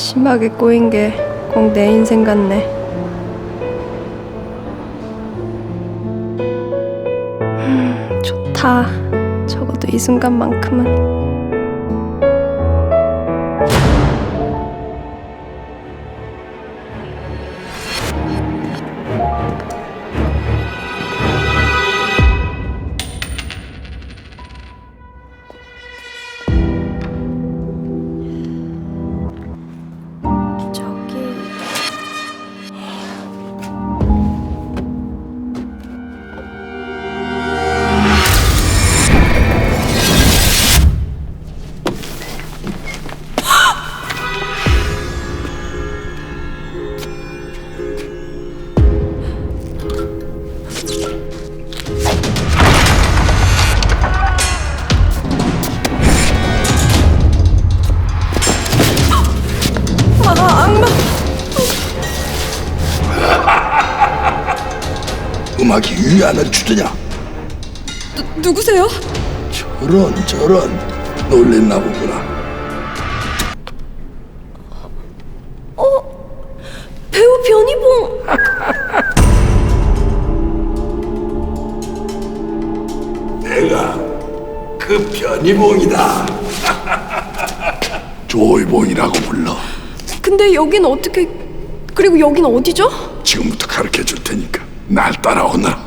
심하게 꼬인 게 꼭 내 인생 같네. 음, 좋다. 적어도 이 순간만큼은. 음악이 유의하는 주제냐? 누구세요? 저런 저런 놀랬나 보구나. 배우 변희봉. 내가 그 변희봉이다. 조이봉이라고 불러. 근데 여긴 어떻게? 그리고 여긴 어디죠? 지금부터 가르쳐 줄 테니까 날 따라오너라.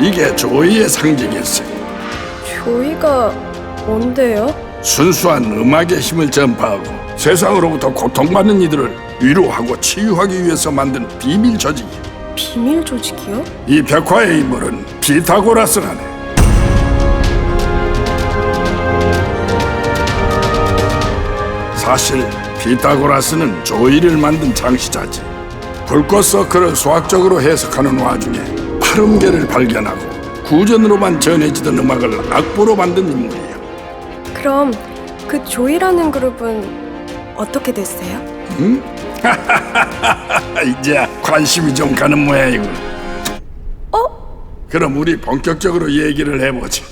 이게 조이의 상징일세. 조이가 뭔데요? 순수한 음악의 힘을 전파하고 세상으로부터 고통받는 이들을 위로하고 치유하기 위해서 만든 비밀 조직이 비밀 조직이요? 이 벽화의 인물은 피타고라스라네 사실 피타고라스는 조이를 만든 창시자지 불꽃 서클을 수학적으로 해석하는 와중에 파름계를 발견하고 구전으로만 전해지던 음악을 악보로 만든 인물이에요 그럼 그 조이라는 그룹은 어떻게 됐어요? 아, 이제 관심이 좀 가는 모양이군. 어? 그럼 우리 본격적으로 얘기를 해보지.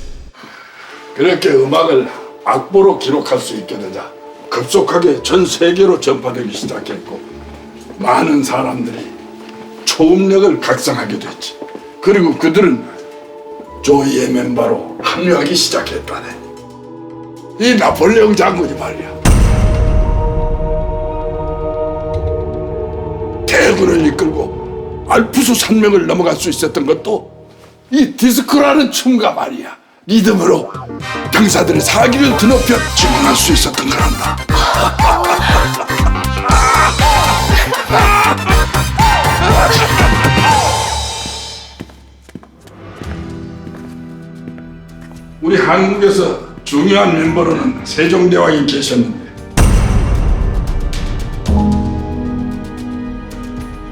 그렇게 음악을 악보로 기록할 수 있게 되자 급속하게 전 세계로 전파되기 시작했고 많은 사람들이 초음력을 각성하게 됐지. 그리고 그들은 조이의 멤버로 합류하기 시작했다네. 이 나폴레옹 장군이 말이야. 대군을 이끌고 알프스 산맥을 넘어갈 수 있었던 것도 이 디스코라는 춤과 말이야 리듬으로 병사들의 사기를 드높여 증언할 수 있었던 거란다 우리 한국에서 중요한 멤버로는 세종대왕이 계셨는데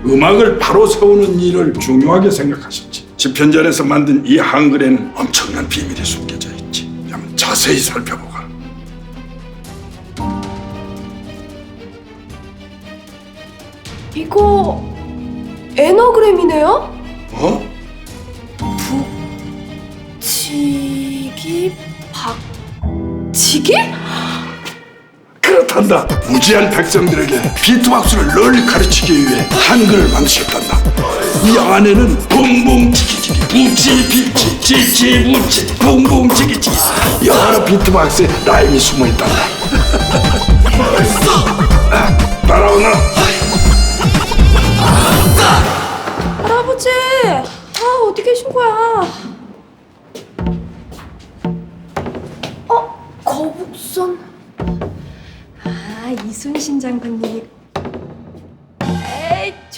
음악을 바로 세우는 일을 중요하게 생각하셨지. 집현전에서 만든 이 한글에는 엄청난 비밀이 숨겨져 있지. 그냥 자세히 살펴보거라. 이거 에너그램이네요? 어? 지기 박지기? 그렇단다. 무지한 백성들에게 비트박스를 널리 가르치기 위해 한글을 만드셨단다. 이 안에는 붕붕지기지기, 부치 비치, 지치 부치, 붕붕지기지기 여러 비트박스의 라임이 숨어 있단다. 따라오너라.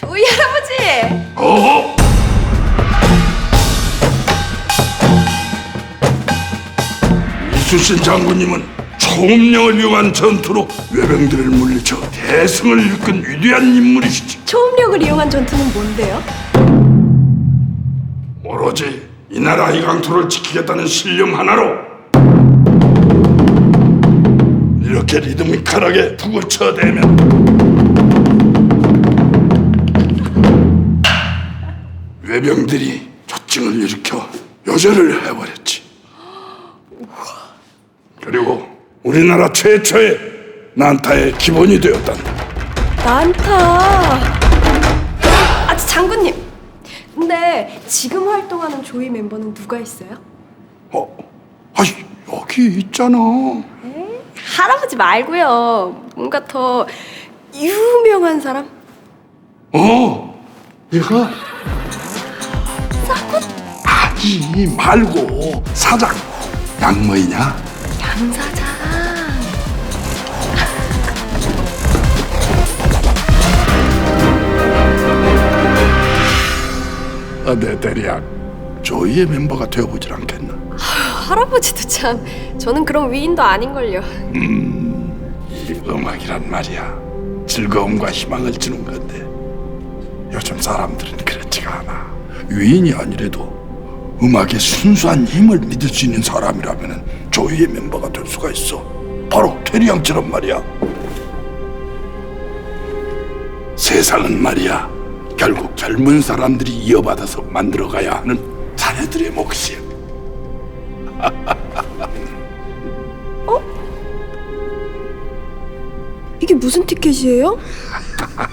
조이 할아버지! 어허! 이수신 장군님은 초음령을 이용한 전투로 외병들을 물리쳐 대승을 이끈 위대한 인물이시지. 초음력을 이용한 전투는 뭔데요? 오로지 이 나라 이 강토를 지키겠다는 신념 하나로 이렇게 리드미컬하게 북을 쳐대면 외병들이 조증을 일으켜 요절을 해버렸지. 그리고 우리나라 최초의 난타의 기본이 되었단다. 난타. 아, 장군님. 근데 지금 활동하는 조이 멤버는 누가 있어요? 어, 아이 여기 있잖아. 할아버지 말고요. 뭔가 더 유명한 사람? 어, 얘가 아니 말고 사장 양모이냐? 양 사장. 어내 대리야 조이의 멤버가 되어보질 않겠나? 할아버지도 참. 저는 그런 위인도 아닌걸요. 이 음악이란 말이야 즐거움과 희망을 주는 건데 요즘 사람들은 그렇지가 않아 위인이 아니래도 음악의 순수한 힘을 믿을 수 있는 사람이라면 조이의 멤버가 될 수가 있어 바로 테리 양처럼 말이야 세상은 말이야 결국 젊은 사람들이 이어받아서 만들어가야 하는 자네들의 몫이야 이게 무슨 티켓이에요?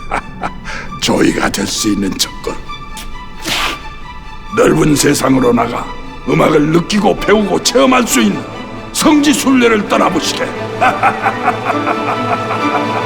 조이가 될 수 있는 조건. 넓은 세상으로 나가 음악을 느끼고 배우고 체험할 수 있는 성지 순례를 떠나보시게.